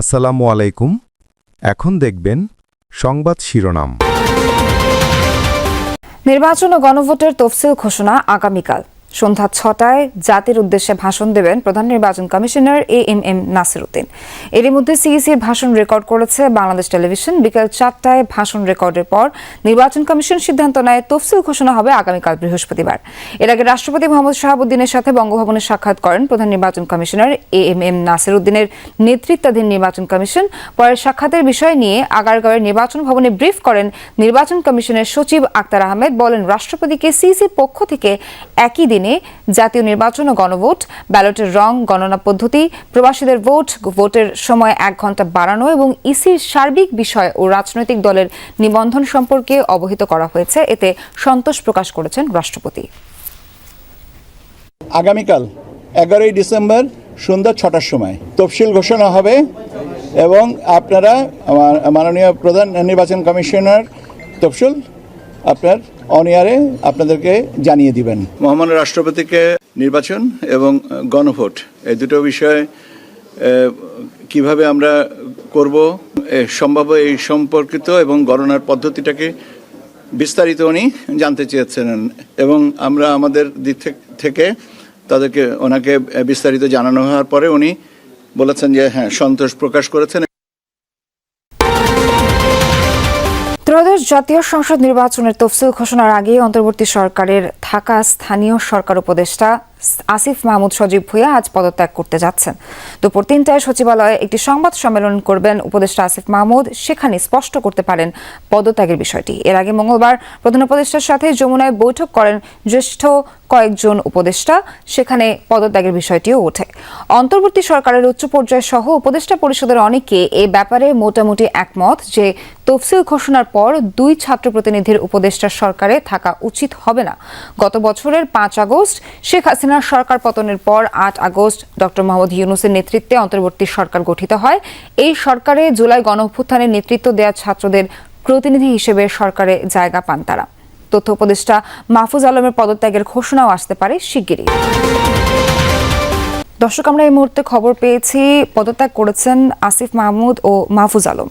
আসসালামু আলাইকুম। এখন দেখবেন সংবাদ শিরোনাম। নির্বাচন ও গণভোটের তফসিল ঘোষণা আগামীকাল। সন্ধ্যা ছটায় জাতির উদ্দেশ্যে ভাষণ দেবেন প্রধান নির্বাচন commissioner A M M Nasir Uddin এরই মধ্যে সিইসির ভাষণ রেকর্ড করেছে বাংলাদেশ টেলিভিশন। বিকেল চারটায় ভাষণ রেকর্ডের পর নির্বাচন কমিশন সিদ্ধান্ত নেয়, তফসিল ঘোষণা হবে আগামীকাল বৃহস্পতিবার। এর আগে রাষ্ট্রপতি মোহাম্মদ শাহাবুদ্দিনের সাথে বঙ্গভবনে সাক্ষাৎ করেন প্রধান নির্বাচন commissioner A M M Nasir উদ্দিনের নেতৃত্বাধীন নির্বাচন কমিশন। পরে সাক্ষাতের বিষয় নিয়ে আগারগাঁওয়ের নির্বাচন ভবনে ব্রিফ করেন নির্বাচন কমিশনের সচিব আক্তার আহমেদ। বলেন, রাষ্ট্রপতিকে সিইসির পক্ষ থেকে একই দিনে জাতীয় নির্বাচন ও গণভোট, ব্যালটের রং, গণনা পদ্ধতি, প্রবাসীদের ভোট, ভোটের সময় এক ঘণ্টা বাড়ানো এবং ইসির সার্বিক বিষয় ও রাজনৈতিক দলের নিবন্ধন সম্পর্কে অবহিত করা হয়েছে। এতে সন্তোষ প্রকাশ করেছেন রাষ্ট্রপতি। আগামীকাল এগারোই ডিসেম্বর সন্ধ্যা ছটার সময় তফসিল ঘোষণা হবে এবং আপনারা মাননীয় প্রধান নির্বাচন কমিশনার তফসিল আপনার অনিয়ারে আপনাদেরকে জানিয়ে দিবেন। মহামান্য রাষ্ট্রপতিকে নির্বাচন এবং গণভোট, এই দুটো বিষয় কীভাবে আমরা করব সম্ভাব্য এই সম্পর্কিত এবং গণনার পদ্ধতিটাকে বিস্তারিত উনি জানতে চেয়েছিলেন এবং আমরা আমাদের দিক থেকে তাদেরকে ওনাকে বিস্তারিত জানানো হওয়ার পরে উনি বলেছেন যে হ্যাঁ সন্তোষ প্রকাশ করেছেন ত্রয়োদশ জাতীয় সংসদ নির্বাচনের তফসিল ঘোষণার আগে অন্তর্বর্তী সরকারের থাকা স্থানীয় সরকার উপদেষ্টা আসিফ মাহমুদ সজীব ভুঁইয়া আজ পদত্যাগ করতে যাচ্ছেন। দুপুর তিনটায় সচিবালয়ে একটি সংবাদ সম্মেলন করবেন উপদেষ্টা আসিফ মাহমুদ। সেখানে স্পষ্ট করতে পারেন পদত্যাগের বিষয়টি। এর আগে মঙ্গলবার প্রধান উপদেষ্টার সাথে যমুনায় বৈঠক করেন জ্যেষ্ঠ কয়েকজন উপদেষ্টা। সেখানে পদত্যাগের বিষয়টিও ওঠে। অন্তর্বর্তী সরকারের উচ্চ পর্যায় সহ উপদেষ্টা পরিষদের অনেকে এ ব্যাপারে মোটামুটি একমত যে তফসিল ঘোষণার পর দুই ছাত্র প্রতিনিধির উপদেষ্টার সরকারে থাকা উচিত হবে না। গত বছরের পাঁচ আগস্ট শেখ হাসিনার সরকার পতনের পর আট আগস্ট ডক্টর মোহাম্মদ ইউনুসের নেতৃত্বে অন্তর্বর্তী সরকার গঠিত হয়। এই সরকারে জুলাই গণ অভ্যুত্থানের নেতৃত্ব দেওয়া ছাত্রদের প্রতিনিধি হিসেবে সরকারে জায়গা পান তারা। তথ্য উপদেষ্টা মাহফুজ আলমের পদত্যাগের ঘোষণাও আসতে পারে শিগগিরই। দর্শক, আমরা এই মুহূর্তে খবর পেয়েছি, পদত্যাগ করেছেন আসিফ মাহমুদ ও মাহফুজ আলম।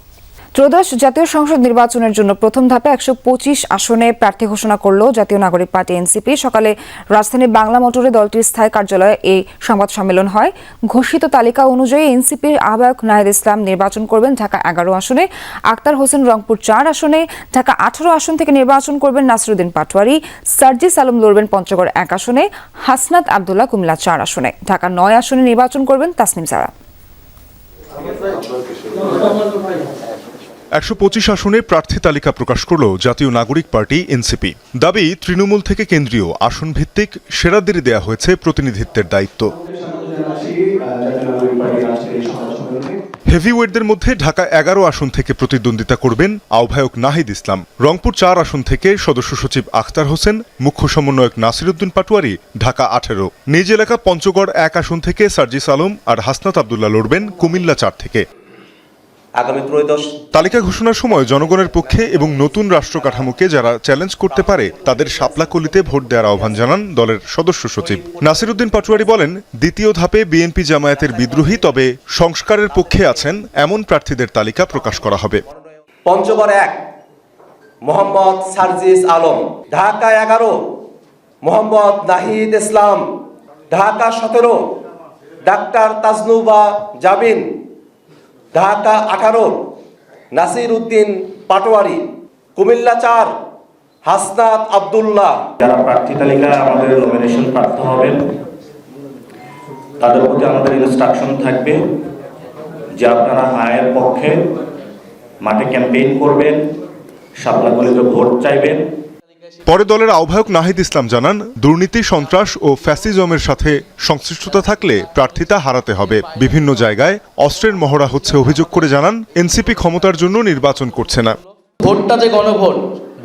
ত্রয়োদশ জাতীয় সংসদ নির্বাচনের জন্য প্রথম ধাপে একশো পঁচিশ আসনে প্রার্থী ঘোষণা করল জাতীয় নাগরিক পার্টি এনসিপি। সকালে রাজধানীর বাংলা মোটরে দলটির স্থায়ী কার্যালয়ে এই সংবাদ সম্মেলন হয়। ঘোষিত তালিকা অনুযায়ী এনসিপির আহ্বায়ক নাহিদ ইসলাম নির্বাচন করবেন ঢাকা এগারো আসনে। আক্তার হোসেন রংপুর চার আসনে। ঢাকা আঠারো আসন থেকে নির্বাচন করবেন নাসরুদ্দিন পাটোয়ারি। সার্জিস আলম লড়বেন পঞ্চগড় এক আসনে। হাসনাত আবদুল্লাহ কুমিল্লা চার আসনে। ঢাকা নয় আসনে নির্বাচন করবেন তাসনিম জারা একশো পঁচিশ আসনে প্রার্থী তালিকা প্রকাশ করল জাতীয় নাগরিক পার্টি, এনসিপি। দাবি, তৃণমূল থেকে কেন্দ্রীয় আসন ভিত্তিক সেরাদের দেয়া হয়েছে প্রতিনিধিত্বের দায়িত্ব। হেভিওয়েটদের মধ্যে ঢাকা এগারো আসন থেকে প্রতিদ্বন্দ্বিতা করবেন আহ্বায়ক নাহিদ ইসলাম। রংপুর চার আসন থেকে সদস্য সচিব আখতার হোসেন, মুখ্য সমন্বয়ক নাসিরুদ্দিন পাটোয়ারি, ঢাকা আঠেরো। নিজ এলাকা পঞ্চগড় এক আসন থেকে সার্জিস আলম আর হাসনাত আবদুল্লাহ লড়বেন কুমিল্লা চার থেকে। আগামী ত্রয়োদশ তালিকা ঘোষণার সময় জনগণের পক্ষে এবং নতুন রাষ্ট্র কাঠামোকে যারা চ্যালেঞ্জ করতে পারে তাদের শাপলাকলিতে ভোট দেওয়ার আহ্বান জানান দলের সদস্য সচিব। নাসিরুদ্দিন পাটোয়ারি বলেন দ্বিতীয় ধাপে বিএনপি জামায়াতের বিদ্রোহী তবে সংস্কারের পক্ষে আছেন এমন প্রার্থীদের তালিকা প্রকাশ করা হবে। পঞ্চগড় এক মোহাম্মদ সার্জিস আলম। ঢাকা এগারো মোহাম্মদ নাহিদ ইসলাম। ঢাকা সতেরো ডাক্তার তাজনুবা জাবিন। ঢাকা আঠারো, নাসির উদ্দিন পাটোয়ারি, কুমিল্লা চার, হাসনাত আবদুল্লাহ। যারা প্রার্থী তালিকায় আমাদের নমিনেশন প্রাপ্ত হবেন, তাদের প্রতি আমাদের ইনস্ট্রাকশন থাকবে যে আপনারা হায়ের পক্ষে মাঠে ক্যাম্পেইন করবেন শাপলাগুলিতে ভোট চাইবেন। পরে দলের আহ্বায়ক নাহিদ ইসলাম জানান দুর্নীতি সন্ত্রাস ও ফ্যাসিজমের সাথে সংশ্লিষ্টতা থাকলে প্রার্থিতা হারাতে হবে। বিভিন্ন জায়গায় অস্ত্রের মহড়া হচ্ছে অভিযোগ করে জানান এনসিপি ক্ষমতার জন্য নির্বাচন করছে না। ভোটটা যে গণভোট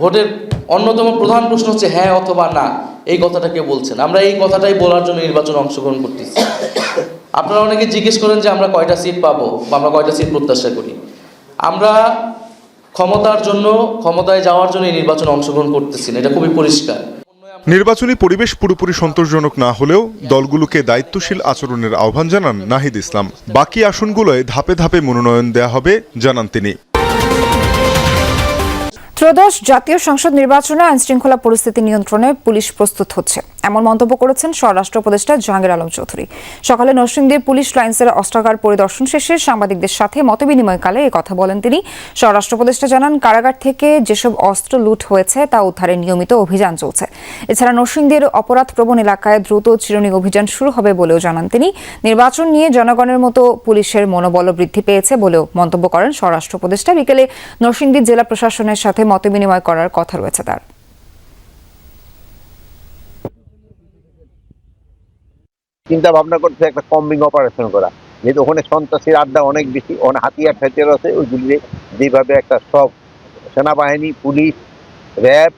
ভোটের অন্যতম প্রধান প্রশ্ন হচ্ছে হ্যাঁ অথবা না। এই কথাটাকে বলছেন আমরা এই কথাটাই বলার জন্য নির্বাচনে অংশগ্রহণ করতেছি। আপনারা অনেকে জিজ্ঞেস করেন যে আমরা কয়টা সিট পাবো বা আমরা কয়টা সিট প্রত্যাশা করি। আমরা ক্ষমতার জন্য ক্ষমতায় যাওয়ার জন্য এই নির্বাচনে অংশগ্রহণ করতেছেন। এটা খুবই পরিষ্কার। নির্বাচনী পরিবেশ পুরোপুরি সন্তোষজনক না হলেও দলগুলোকে দায়িত্বশীল আচরণের আহ্বান জানান নাহিদ ইসলাম। বাকি আসনগুলোয় ধাপে ধাপে মনোনয়ন দেয়া হবে জানান তিনি। ত্রয়োদশ জাতীয় সংসদ নির্বাচনে আইনশৃঙ্খলা পরিস্থিতি নিয়ন্ত্রণে পুলিশ প্রস্তুত হচ্ছে। এমন মন্তব্য করেছেন স্বরাষ্ট্র উপদেষ্টা জাহাঙ্গীর আলম চৌধুরী। সকালে নরসিংদীর পুলিশ লাইন্সের অস্ত্রাগার পরিদর্শন শেষে সাংবাদিকদের সাথে মতবিনিময়কালে কথা বলেন তিনি। স্বরাষ্ট্র উপদেষ্টা জানান, কারাগার থেকে যেসব অস্ত্র লুট হয়েছে তা উদ্ধারে নিয়মিত অভিযান চলছে। এছাড়া নরসিংদীর অপরাধ প্রবণ এলাকায় দ্রুত চিরুনি অভিযান শুরু হবে বলেও জানান তিনি। নির্বাচন নিয়ে জনগণের মতো পুলিশের মনোবল বৃদ্ধি পেয়েছে বলেও মন্তব্য করেন স্বরাষ্ট্র উপদেষ্টা। বিকেলে নরসিংদী জেলা প্রশাসনের সাথে মতবিনিময় করার কথা রয়েছে তার। চিন্তা ভাবনা করছে একটা কম্বিং অপারেশন করা। যেহেতু ওখানে সন্ত্রাসীর আড্ডা অনেক বেশি ওখানে হাতিয়ার ঠাতিয়ার আছে ওইগুলি যেভাবে একটা সব সেনাবাহিনী পুলিশ র্যাব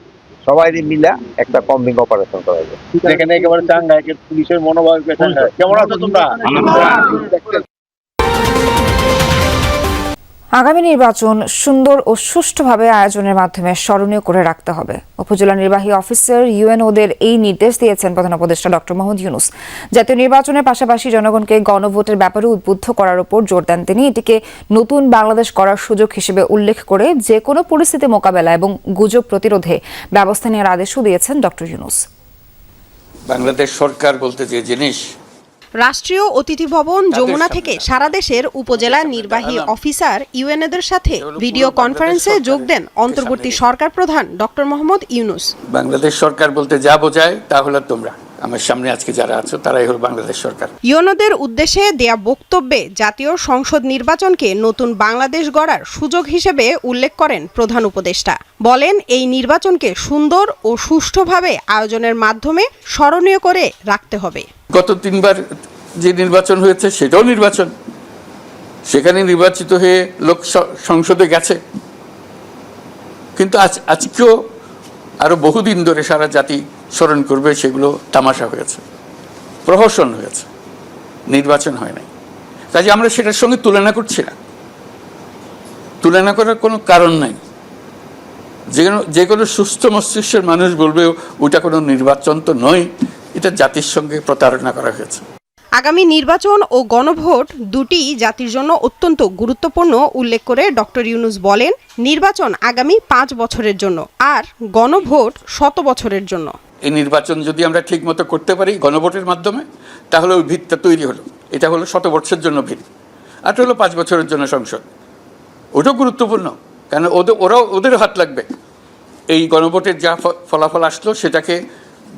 সবাই মিলা একটা কম্বিং অপারেশন করা যায় এখানে একেবারে চাঙ্গা পুলিশের মনোভাব কেমন আছো তোমরা? আগামী নির্বাচন সুন্দর ও সুষ্ঠুভাবে আয়োজনের মাধ্যমে স্মরণীয় করে রাখতে হবে। উপজেলা নির্বাহী অফিসার ইউএনওদের এই নির্দেশ দিয়েছেন প্রধান উপদেষ্টা ডক্টর মোহাম্মদ ইউনুস। জাতীয় নির্বাচনের পাশাপাশি জনগণকে গণভোটের ব্যাপারে উদ্বুদ্ধ করার উপর জোর দেন তিনি। এটিকে নতুন বাংলাদেশ করার সুযোগ হিসেবে উল্লেখ করে যে কোনো পরিস্থিতি মোকাবেলা এবং গুজব প্রতিরোধে ব্যবস্থা নেওয়ার আদেশও দিয়েছেন ডক্টর ইউনুস। বাংলাদেশ সরকার বলতে যে জিনিস রাষ্ট্রীয় অতিথি ভবন যমুনা থেকে সারা দেশের উপজেলা নির্বাহী অফিসার ইউএনএদের সাথে ভিডিও কনফারেন্সে যোগ দেন অন্তর্বর্তী সরকার প্রধান ডক্টর মোহাম্মদ ইউনুস। বাংলাদেশ সরকার বলতে যা বোঝায় তা হলো তোমরা। আমার সামনে আজকে যারা আছো তারাই হলো বাংলাদেশ সরকার। ইউএনওদের উদ্দেশ্যে দেয়া বক্তব্যে জাতীয় সংসদ নির্বাচনকে নতুন বাংলাদেশ গড়ার সুযোগ হিসেবে উল্লেখ করেন প্রধান উপদেষ্টা। বলেন এই নির্বাচনকে সুন্দর ও সুষ্ঠুভাবে আয়োজনের মাধ্যমে স্মরণীয় করে রাখতে হবে। গত তিনবার যে নির্বাচন হয়েছে সেটাও নির্বাচন। সেখানে নির্বাচিত হয়ে লোক সংসদে গেছে। কিন্তু আজ আজকেও আরও বহুদিন ধরে সারা জাতি স্মরণ করবে, সেগুলো তামাশা হয়েছে, প্রহসন হয়েছে, নির্বাচন হয় নাই। কাজে আমরা সেটার সঙ্গে তুলনা করছি না। তুলনা করার কোনো কারণ নাই। যে কোনো যে কোনো সুস্থ মস্তিষ্কের মানুষ বলবে ওটা কোনো নির্বাচন তো নয়, এটা জাতির সঙ্গে প্রতারণা করা হয়েছে। আগামী নির্বাচন ও গণভোট দুটি জাতির জন্য অত্যন্ত গুরুত্বপূর্ণ, উল্লেখ করে ডক্টর ইউনুস বলেন, নির্বাচন আগামী পাঁচ বছরের জন্য, আর গণভোট শত বছরের জন্য। এই নির্বাচন যদি আমরা ঠিক মতো করতে পারি গণভোটের মাধ্যমে, তাহলে ওই ভিতটা তৈরি হলো। এটা হলো শত বর্ষের জন্য ভিত। আর হলো পাঁচ বছরের জন্য সংসদ। ওটাও গুরুত্বপূর্ণ, কেন ওদের, ওরাও ওদেরও হাত লাগবে। এই গণভোটের যা ফলাফল আসলো, সেটাকে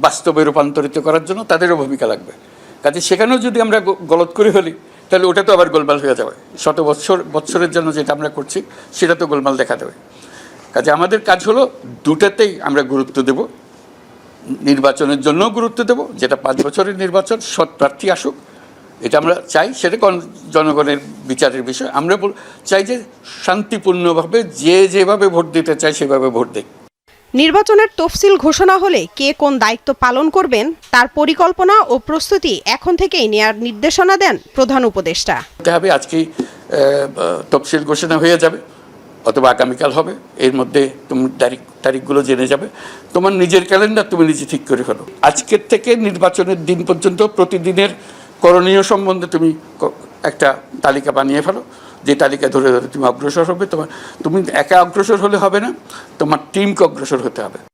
বাস্তবে রূপান্তরিত করার জন্য তাদেরও ভূমিকা লাগবে। কাজে সেখানেও যদি আমরা গলত করে ফেলি, তাহলে ওটা তো আবার গোলমাল হয়ে যাবে। শত বছর বছরের জন্য যেটা আমরা করছি, সেটা তো গোলমাল দেখা দেবে। কাজে আমাদের কাজ হলো দুটাতেই আমরা গুরুত্ব দেব। নির্বাচনের জন্য গুরুত্ব দেব যেটা পাঁচ বছরের নির্বাচন সৎ প্রার্থী আসুক। এটা আমরা চাই সেটা গণ- জনগণের বিচারের বিষয়। আমরা চাই যে শান্তিপূর্ণভাবে যে যেভাবে ভোট দিতে চায় সেভাবে ভোট দেয় নির্বাচনের তফসিল ঘোষণা হলে কে কোন দায়িত্ব পালন করবেন তার পরিকল্পনা ও প্রস্তুতি এখন থেকেই নেয়ার নির্দেশনা দেন প্রধান উপদেষ্টা। হবে আজকেই আহ, তফসিল ঘোষণা হয়ে যাবে। অথবা আগামীকাল হবে, এর মধ্যে তুমি তারিখ, তারিখগুলো জেনে যাবে। তোমার নিজের ক্যালেন্ডার তুমি নিজে ঠিক করে ফেলো। আজকের থেকে নির্বাচনের দিন পর্যন্ত প্রতিদিনের করণীয় সম্বন্ধে তুমি একটা তালিকা বানিয়ে ফেলো। যে তালিকা ধরে ধরে তুমি অগ্রসর হবে, তোমার, তুমি একা অগ্রসর হলে হবে না, তোমার টিমকে অগ্রসর হতে হবে।